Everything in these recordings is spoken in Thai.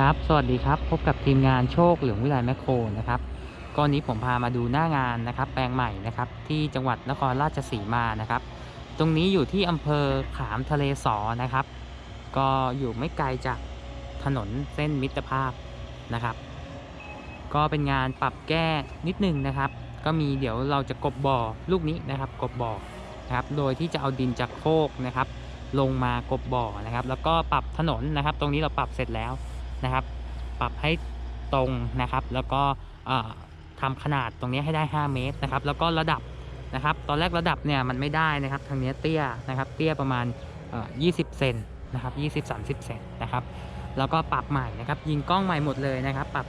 ครับ สวัสดีครับ พบกับทีมงานโชคเหลืองวิไลแมคโครนะครับก็วันนี้ผมพามาดูหน้างานนะครับ แปลงใหม่นะครับ ที่จังหวัดนครราชสีมานะครับ ตรงนี้อยู่ที่อำเภอขามทะเลสอนะครับ ก็อยู่ไม่ไกลจากถนนเส้นมิตรภาพนะครับ ก็เป็นงานปรับแก้นิดนึงนะครับ ก็มีเดี๋ยวเราจะกบบ่อลูกนี้นะครับ กบบ่อนะครับ โดยที่จะเอาดินจากโคกนะครับ ลงมากบบ่อนะครับ แล้วก็ปรับถนนนะครับ ตรงนี้เราปรับเสร็จแล้ว นะครับ ปรับให้ตรงนะครับ แล้วก็เอ่อทำขนาดตรงนี้ให้ได้ 5 เมตรนะครับ แล้วก็ระดับนะครับ ตอนแรกระดับเนี่ยมันไม่ได้นะครับ ทางนี้เตี้ยนะครับ เตี้ยประมาณเอ่อ20 เซนนะครับ 20-30 เซนนะครับ แล้วก็ปรับใหม่นะครับ ยิงกล้องใหม่หมดเลยนะครับ ปรับ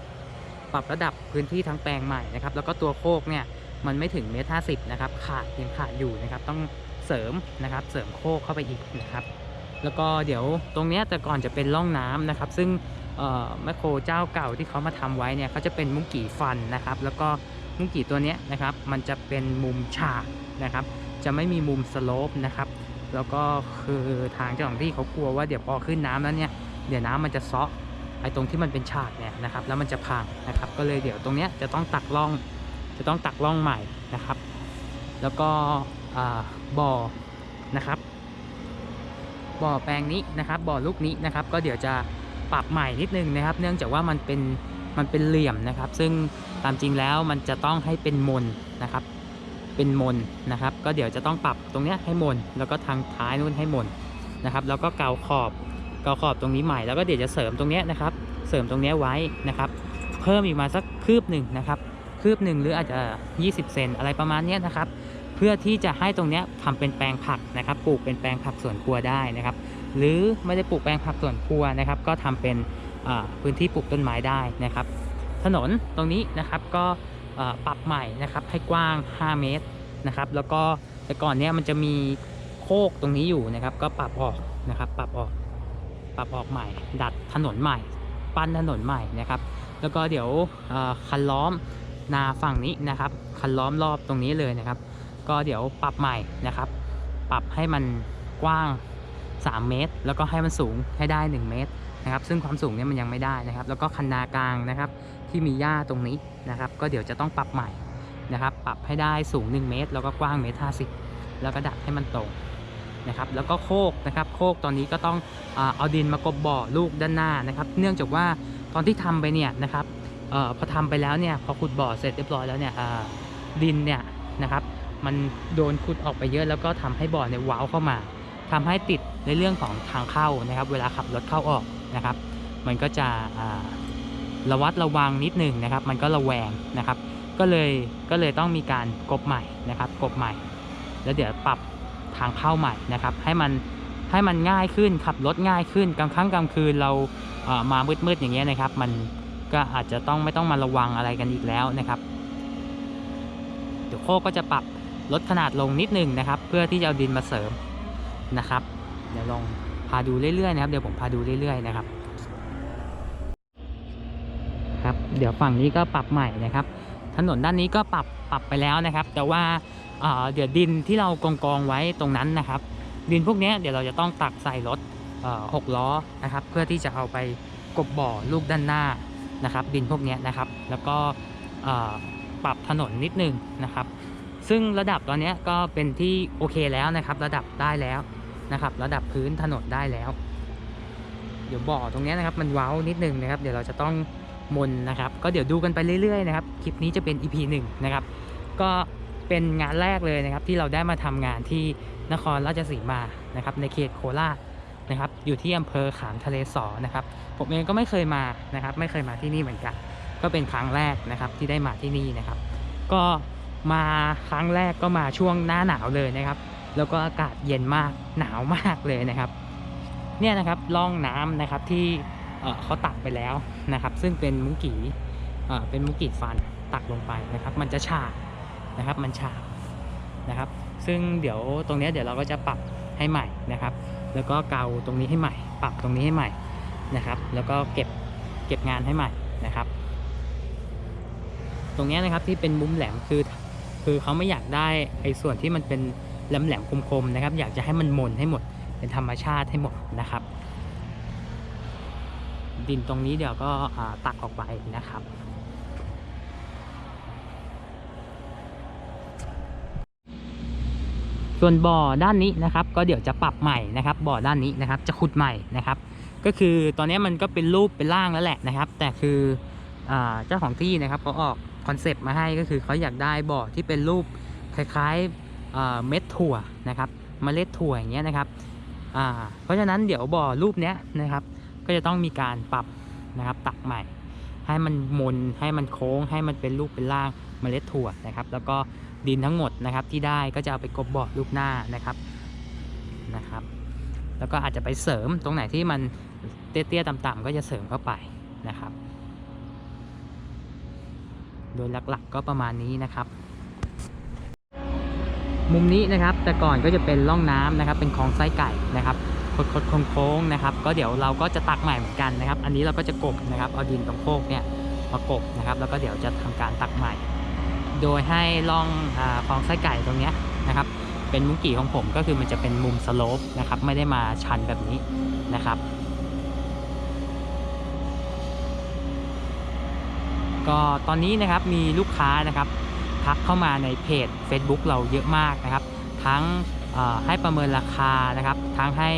ปรับระดับพื้นที่ทั้งแปลงใหม่นะครับ แล้วก็ตัวโคกเนี่ยมันไม่ถึงเมตรห้าสิบนะครับ ขาดยังขาดอยู่นะครับ ต้องเสริมนะครับ เสริมโคกเข้าไปอีกนะครับ แล้วก็เดี๋ยวตรงเนี้ยแต่ก่อนจะเป็นร่องน้ำนะครับ ซึ่ง แมคโครเจ้าเก่าที่เขามาทำไว้เนี่ยเขาจะเป็นมุ้งกี่ฟันนะครับ แล้วก็มุ้งกี่ตัวเนี้ยนะครับมันจะเป็นมุมฉากนะครับ จะไม่มีมุมสโลปนะครับ แล้วก็คือทางเจ้าของที่เขากลัวว่าเดี๋ยวพอขึ้นน้ำแล้วเนี่ยเดี๋ยวน้ำมันจะซาะไอ้ตรงที่มันเป็นฉากเนี่ยนะครับ แล้วมันจะพังนะครับ ก็เลยเดี๋ยวตรงเนี้ยจะต้องตักร่อง จะต้องตักร่องใหม่นะครับ แล้วก็บ่อนะครับบ่อแปลงนี้นะครับบ่อลูกนี้นะครับ ก็เดี๋ยวจะ ปรับใหม่นิดนึงนะครับ เนื่องจากว่ามันเป็นมันเป็นเหลี่ยมนะครับ ซึ่งตามจริงแล้วมันจะต้องให้เป็นมนนะครับ เป็นมนนะครับ ก็เดี๋ยวจะต้องปรับตรงนี้ให้มน แล้วก็ทางท้ายนู้นให้มนนะครับ แล้วก็เกาขอบเกาขอบตรงนี้ใหม่แล้วก็เดี๋ยวจะเสริมตรงนี้นะครับ เสริมตรงนี้ไว้นะครับ เพิ่มอีกมาสักคืบหนึ่งนะครับคืบหนึ่งหรืออาจจะ 20 เซนอะไรประมาณนี้นะครับ เพื่อที่จะให้ตรงนี้ทำเป็นแปลงผักนะครับ ปลูกเป็นแปลงผักสวนครัวได้นะครับ หรือไม่ได้ปลูกแปลงผักสวนครัวนะครับ ก็ทำเป็นพื้นที่ปลูกต้นไม้ได้นะครับ ถนนตรงนี้นะครับก็ปรับใหม่นะครับให้กว้าง 5 เมตรนะครับ แล้วก็แต่ก่อนเนี้ยมันจะมีโคกตรงนี้อยู่นะครับ ก็ปรับออกนะครับ ปรับออกปรับออกใหม่ ดัดถนนใหม่ ปั้นถนนใหม่นะครับ แล้วก็เดี๋ยวคันล้อมนาฝั่งนี้นะครับ คันล้อมรอบตรงนี้เลยนะครับ ก็เดี๋ยวปรับใหม่นะครับ ปรับให้มันกว้าง 3 เมตร แล้วก็ให้มันสูงให้ได้ 1 เมตรนะครับซึ่งความสูงเนี่ยมันยังไม่ได้นะครับ แล้วก็คันนากลางนะครับที่มีหญ้าตรงนี้นะครับ ก็เดี๋ยวจะต้องปรับใหม่นะครับ ปรับให้ได้สูง 1 เมตร แล้วก็กว้างเมตรห้าสิบแล้วก็ดัดให้มันตรงนะครับ แล้วก็โคกนะครับ โคกตอนนี้ก็ต้องอเอาดินมากบบ่อลูกด้านหน้านะครับ เนื่องจากว่าตอนที่ทำไปเนี่ยนะครับออพอทำไปแล้วเนี่ยพอขุดบ่อเสร็จเรียบร้อยแล้วเนี่ยดินเนี่ยนะครับ มันโดนขุดออกไปเยอะแล้วก็ทำให้บ่อเนี่ยว้าวเข้ามา ทำให้ติดในเรื่องของทางเข้านะครับ เวลาขับรถเข้าออกนะครับ มันก็จะระวัดระวังนิดหนึ่งนะครับ มันก็ระแวงนะครับ ก็เลยก็เลยต้องมีการกบใหม่นะครับ กบใหม่ แล้วเดี๋ยวปรับทางเข้าใหม่นะครับ ให้มันให้มันง่ายขึ้นขับรถง่ายขึ้นกลางค่ำกลางคืนเราเอ่อมามืดๆอย่างเงี้ยนะครับ มันก็อาจจะต้องไม่ต้องมาระวังอะไรกันอีกแล้วนะครับเดี๋ยวโคก็จะปรับลดขนาดลงนิดหนึ่งนะครับ เพื่อที่จะเอาดินมาเสริม นะครับ เดี๋ยวลองพาดูเรื่อยๆนะครับ เดี๋ยวผมพาดูเรื่อยๆนะครับ ครับ เดี๋ยวฝั่งนี้ก็ปรับใหม่นะครับ ถนนด้านนี้ก็ปรับปรับไปแล้วนะครับ แต่ว่าเอ่อเดี๋ยวดินที่เรากองกองไว้ตรงนั้นนะครับ ดินพวกนี้เดี๋ยวเราจะต้องตักใส่รถหกล้อนะครับ เพื่อที่จะเอาไปกบบ่อลูกด้านหน้านะครับ ดินพวกนี้นะครับ แล้วก็ปรับถนนนิดนึงนะครับ ซึ่งระดับตอนนี้ก็เป็นที่โอเคแล้วนะครับ ระดับได้แล้ว นะครับ ระดับพื้นถนนได้แล้ว เดี๋ยวบ่อตรงนี้นะครับ มันเว้านิดนึงนะครับ เดี๋ยวเราจะต้องมนนะครับ ก็เดี๋ยวดูกันไปเรื่อยๆนะครับ คลิปนี้จะเป็น EP 1นะครับ ก็เป็นงานแรกเลยนะครับ ที่เราได้มาทำงานที่นครราชสีมานะครับ ในเขตโคราชนะครับ อยู่ที่อำเภอขามทะเลสอนะครับ ผมเองก็ไม่เคยมานะครับ ไม่เคยมาที่นี่เหมือนกัน ก็เป็นครั้งแรกนะครับที่ได้มาที่นี่นะครับ ก็มาครั้งแรกก็มาช่วงหน้าหนาวเลยนะครับ แล้วก็อากาศเย็นมากหนาวมากเลยนะครับ เนี่ยนะครับร่องน้ำนะครับที่เขาตักไปแล้วนะครับ ซึ่งเป็นมุกีเป็นมุกีฟันตักลงไปนะครับ มันจะฉากนะครับมันฉากนะครับ ซึ่งเดี๋ยวตรงนี้เดี๋ยวเราก็จะปรับให้ใหม่นะครับ แล้วก็เกาตรงนี้ให้ใหม่ ปรับตรงนี้ให้ใหม่นะครับ แล้วก็เก็บเก็บงานให้ใหม่นะครับ ตรงนี้นะครับที่เป็นมุมแหลมคือ คือเขาไม่อยากได้ไอ้ส่วนที่มันเป็น แหลมแหลมๆคมๆนะครับ อยากจะให้มันมนให้หมดเป็นธรรมชาติให้หมดนะครับ ดินตรงนี้เดี๋ยวก็ตักออกไปนะครับส่วนบ่อด้านนี้นะครับ ก็เดี๋ยวจะปรับใหม่นะครับ บ่อด้านนี้นะครับ จะขุดใหม่นะครับ ก็คือตอนนี้มันก็เป็นรูปเป็นร่างแล้วแหละนะครับ แต่คือเจ้าของที่นะครับเขาออกคอนเซปต์มาให้ก็คือเขาอยากได้บ่อที่เป็นรูปคล้ายๆ เม็ดถั่วนะครับเมล็ดถั่วอย่างเงี้ยนะครับเพราะฉะนั้นเดี๋ยวบ่อรูปเนี้ยนะครับก็จะต้องมีการปรับนะครับตักใหม่ ให้มันมนให้มันโค้ง ให้มันเป็นรูปเป็นร่างเมล็ดถั่วนะครับ แล้วก็ดินทั้งหมดนะครับที่ได้ก็จะเอาไปกบบ่อรูปหน้านะครับนะครับ แล้วก็อาจจะไปเสริมตรงไหนที่มันเตี้ยๆต่ำๆก็จะเสริมเข้าไปนะครับ โดยหลักๆก็ประมาณนี้นะครับ มุมนี้นะครับ แต่ก่อนก็จะเป็นร่องน้ำนะครับ เป็นคลองไส้ไก่นะครับคดๆโค้งๆนะครับ ก็เดี๋ยวเราก็จะตักใหม่เหมือนกันนะครับ อันนี้เราก็จะกบนะครับ เอาดินตรงโคกเนี่ยมากบนะครับ แล้วก็เดี๋ยวจะทำการตักใหม่ โดยให้ร่องคลองไส้ไก่ตรงเนี้ยนะครับ เป็นมุ้งกี่ของผมก็คือมันจะเป็นมุมสโลปนะครับ ไม่ได้มาชันแบบนี้นะครับก็ตอนนี้นะครับมีลูกค้านะครับ ทักเข้ามาในเพจ Facebook เราเยอะมากนะครับ ทั้งให้ประเมินราคานะครับ ทั้งให้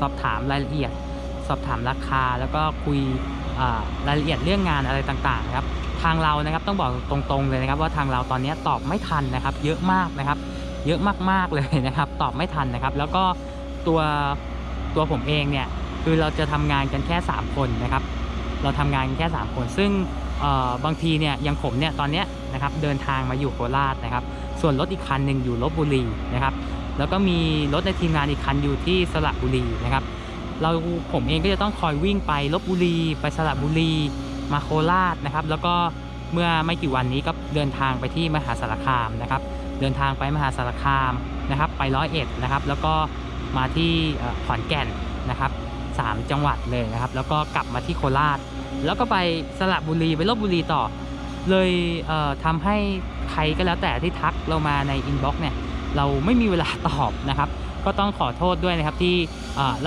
สอบถามรายละเอียด สอบถามราคา แล้วก็คุยรายละเอียดเรื่องงานอะไรต่างๆนะครับ ทางเรานะครับต้องบอกตรงๆเลยนะครับ ว่าทางเราตอนนี้ตอบไม่ทันนะครับ เยอะมากนะครับ เยอะมากๆเลยนะครับ ตอบไม่ทันนะครับ แล้วก็ตัวตัวผมเองเนี่ยคือเราจะทำงานกันแค่ 3 คนนะครับ เราทำงานกันแค่ 3 คน ซึ่งบางทีเนี่ยย่างผมเนี่ยตอนเนี้ย นะครับเดินทางมาอยู่โคราชนะครับ ส่วนรถอีกคันหนึ่งอยู่ลบบุรีนะครับแล้วก็มีรถในทีมงานอีกคันอยู่ที่สระบุรีนะครับเราผมเองก็จะต้องคอยวิ่งไปลบบุรีไปสระบุรีมาโคราชนะครับ แล้วก็เมื่อไม่กี่วันนี้ก็เดินทางไปที่มหาสารคามนะครับ เดินทางไปมหาสารคามนะครับ ไปร้อยเอ็ดนะครับ แล้วก็มาที่ขอนแก่นนะครับสามจังหวัดเลยนะครับ แล้วก็กลับมาที่โคราช แล้วก็ไปสระบุรีไปลบบุรีต่อ เลยเทำให้ใครก็แล้วแต่ที่ทักเรามาในอินบ็อกซ์เนี่ยเราไม่มีเวลาตอบนะครับ ก็ต้องขอโทษด้วยนะครับที่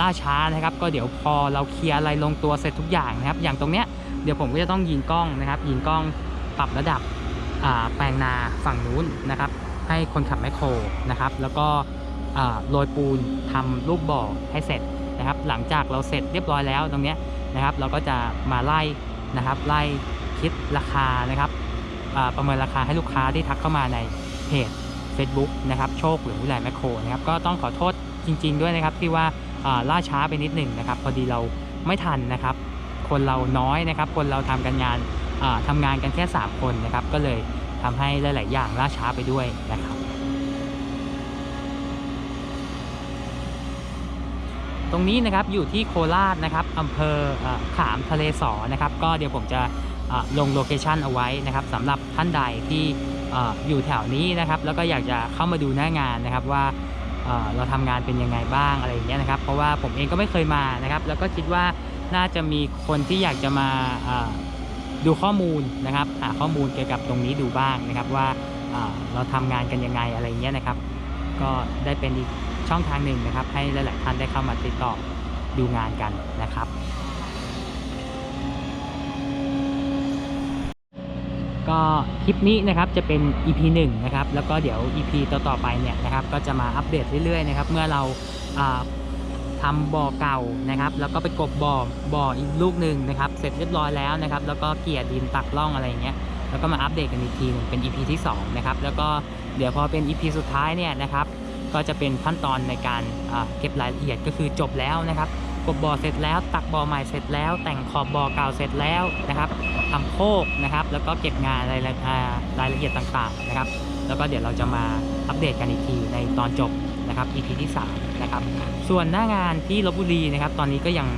ล่าช้านะครับ ก็เดี๋ยวพอเราเคลียร์อะไรลงตัวเสร็จทุกอย่างนะครับ อย่างตรงเนี้ยเดี๋ยวผมก็จะต้องยิงกล้องนะครับ ยิงกล้องปรับระดับแปลงนาฝั่งนู้นนะครับ ให้คนขับแมคโครนะครับ แล้วก็โรยปูนทำรูปบ่อให้เสร็จนะครับ หลังจากเราเสร็จเรียบร้อยแล้วตรงเนี้ยนะครับ เราก็จะมาไล่นะครับไล่ คิดราคานะครับประเมินราคาให้ลูกค้าที่ทักเข้ามาในเพจ Facebook นะครับโชคหรือวิไลแมคโครนะครับก็ต้องขอโทษจริง ๆ ด้วยนะครับที่ว่าล่าช้าไปนิดหนึ่งนะครับ พอดีเราไม่ทันนะครับ คนเราน้อยนะครับ คนเราทำกันงานอ่างานกันแค่ 3 คนนะครับ ก็เลยทำให้หลาย ๆ อย่างล่าช้าไปด้วยนะครับ ตรงนี้นะครับอยู่ที่โคราชนะครับอำเภออขามทะเลสอนะครับ ก็เดี๋ยวผมจะ ลงโลเคชันเอาไว้นะครับสำหรับท่านใดที่อ่อยู่แถวนี้นะครับ แล้วก็อยากจะเข้ามาดูหน้างานนะครับว่าเราทำงานเป็นยังไงบ้างอะไรอย่างเงี้ยนะครับ เพราะว่าผมเองก็ไม่เคยมานะครับ แล้วก็คิดว่าน่าจะมีคนที่อยากจะมาดูข้อมูลนะครับหาข้อมูลเกี่ยวกับตรงนี้ดูบ้างนะครับว่าเราทำงานกันยังไงอะไรอย่างเงี้ยนะครับ ก็ได้เป็นอีกช่องทางหนึ่งนะครับ ให้หลาย ๆ ท่านได้เข้ามาติดต่อดูงานกันนะครับ ก็คลิปนี้นะครับจะเป็น EP 1นะครับแล้วก็เดี๋ยว EP ต่อๆไปเนี่ยนะครับก็จะมาอัปเดตเรื่อยๆนะครับเมื่อเราอ่าทำบ่อเก่านะครับ แล้วก็ไปกบบ่อบ่ออีกลูกหนึ่งนะครับ เสร็จเรียบร้อยแล้วนะครับ แล้วก็เกลี่ยดินตักล่องอะไรอย่างเงี้ยแล้วก็มาอัปเดตกันอีกทีหนึงเป็น EP ที่2นะครับแล้วก็เดี๋ยวพอเป็น EP สุดท้ายเนี่ยนะครับก็จะเป็นขั้นตอนในการเก็บรายละเอียดก็คือจบแล้วนะครับ กบบ่อเสร็จแล้ว ตักบ่อใหม่เสร็จแล้ว แต่งขอบบ่อเก่าเสร็จแล้วนะครับทำโคกนะครับ แล้วก็เก็บงานรายละอ่ารายละเอียดต่างๆนะครับ แล้วก็เดี๋ยวเราจะมาอัปเดตกันอีกทีในตอนจบนะครับ EP ที่3นะครับ ส่วนหน้างานที่ลบบุรีนะครับ ตอนนี้ก็ยัง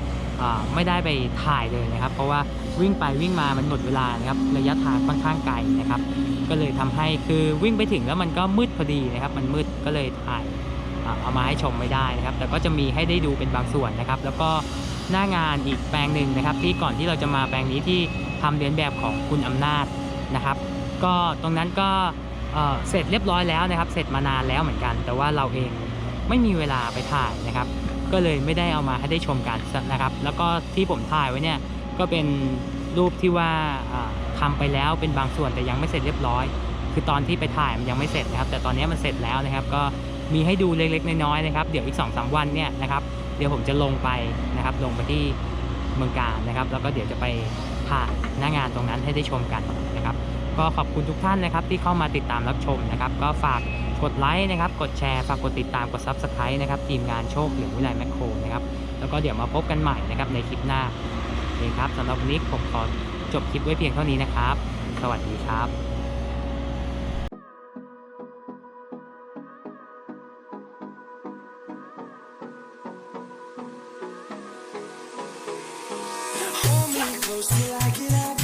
ไม่ได้ไปถ่ายเลยนะครับ เพราะว่าวิ่งไปวิ่งมามันหมดเวลานะครับระยะทางค่อนข้างไกลนะครับ ก็เลยทำให้คือวิ่งไปถึงแล้วมันก็มืดพอดีนะครับ มันมืดก็เลยถ่าย เอามาให้ชมไม่ได้นะครับ แต่ก็จะมีให้ได้ดูเป็นบางส่วนนะครับ แล้วก็หน้างานอีกแปลงหนึ่งนะครับ ที่ก่อนที่เราจะมาแปลงนี้ที่ทำเลียนแบบของคุณอำนาจนะครับ ก็ตรงนั้นก็เสร็จเรียบร้อยแล้วนะครับ เสร็จมานานแล้วเหมือนกัน แต่ว่าเราเองไม่มีเวลาไปถ่ายนะครับ ก็เลยไม่ได้เอามาให้ได้ชมกันนะครับ แล้วก็ที่ผมถ่ายไว้เนี่ยก็เป็นรูปที่ว่าอ่าทำไปแล้วเป็นบางส่วนแต่ยังไม่เสร็จเรียบร้อย คือตอนที่ไปถ่ายมันยังไม่เสร็จนะครับ แต่ตอนนี้มันเสร็จแล้วนะครับ ก็ มีให้ดูเล็กๆน้อยๆนะครับ เดี๋ยวอีก2อสวันเนี่ยนะครับ เดี๋ยวผมจะลงไปนะครับ ลงไปที่เมืองการนะครับ แล้วก็เดี๋ยวจะไปถ่ายหน้างานตรงนั้นให้ได้ชมกันนะครับ ก็ขอบคุณทุกท่านนะครับ ที่เข้ามาติดตามรับชมนะครับ ก็ฝากกดไลค์นะครับ กดแชร์ฝากกดติดตามกด Subscribe นะครับทีมงานโชคหลืองวิไลแมคโครนะครับ แล้วก็เดี๋ยวมาพบกันใหม่นะครับในคลิปหน้าโอเคครับสำหรับวันนี้ผมขอจบคลิปไว้เพียงเท่านี้นะครับ สวัสดีครับ close till I get.